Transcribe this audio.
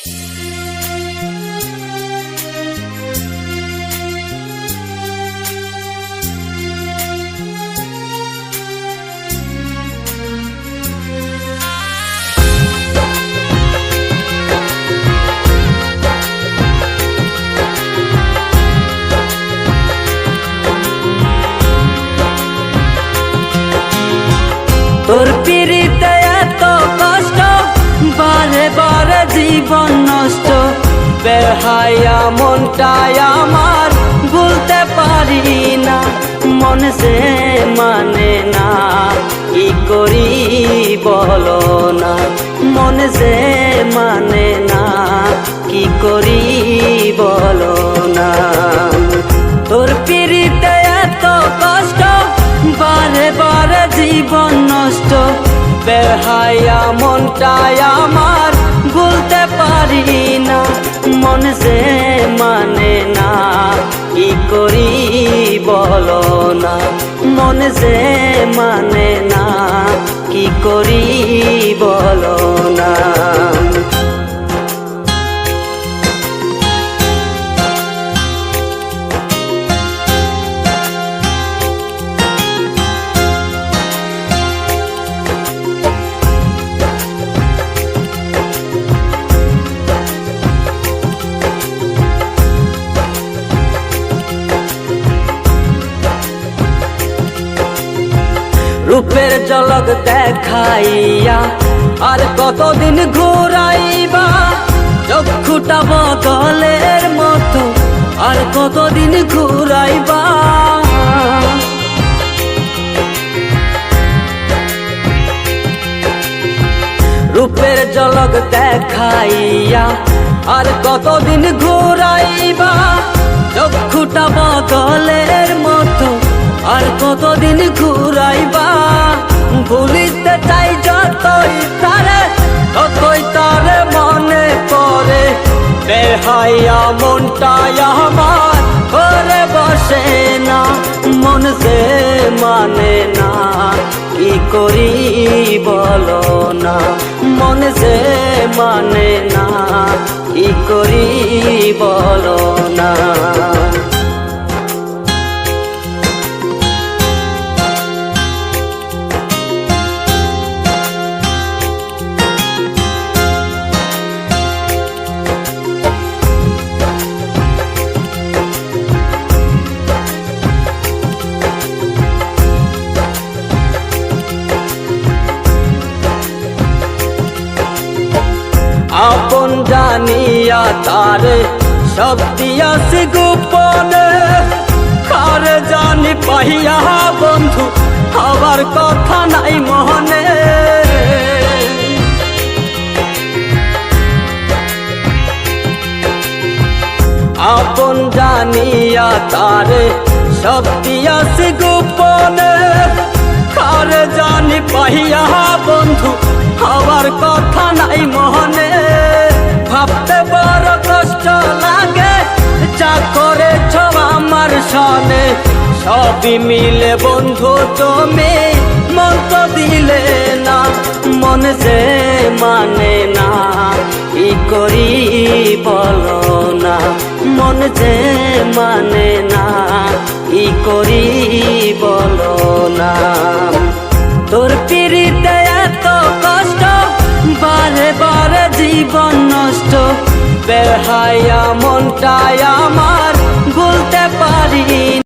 তোর জীবন নষ্ট। বেহায়া মনটাই আমার, ভুলতে পারি না। মন সে মানে না, কি করি বলো না। মন সে মানে না, কি করি বলো না। তোর পিড়িতে এত কষ্ট, বারে বারে জীবন নষ্ট। বেহায়া মনটাই আমার ভুলতে পারি না, মন সে মানে না, কি করি বলো না? মন সে মানে না, কি করি বলো না? জলক দেখাইয়া, আর কতদিন ঘুরাইবা? চক্ষুটা বদলের মতো, আর কতদিন ঘুরাইবা? রূপের জলক দেখাইয়া, আর কতদিন ঘুরাইবা? ভুলিতে চাই যতই তারে ততই তারে মনে পড়ে। বেহাইয়া মনটাই আমার, ঘরে বসে না, মন সে মানে না। কি করি বলো না, মন সে মানে না। কি করি বলো না। আপন জানিয়া তারে সব দিয়াছে গোপনে। কার জানি পাইয়া বন্ধু, হবার কথা নাই মনে আপন জানিয়া তারে সব দিয়াছে গোপনে। কার জানি পাইয়া বন্ধু, হবার কথা সনে সবই মিলে বন্ধু তুমি, মন তো দিলে না, মন যে মানে না। কি করি বলো না, মন যে মানে না, কি করি বলো না। তোর পিড়িতে এত কষ্ট, বারে বারে জীবন নষ্ট, বেহায়া মনটায় আমার পারি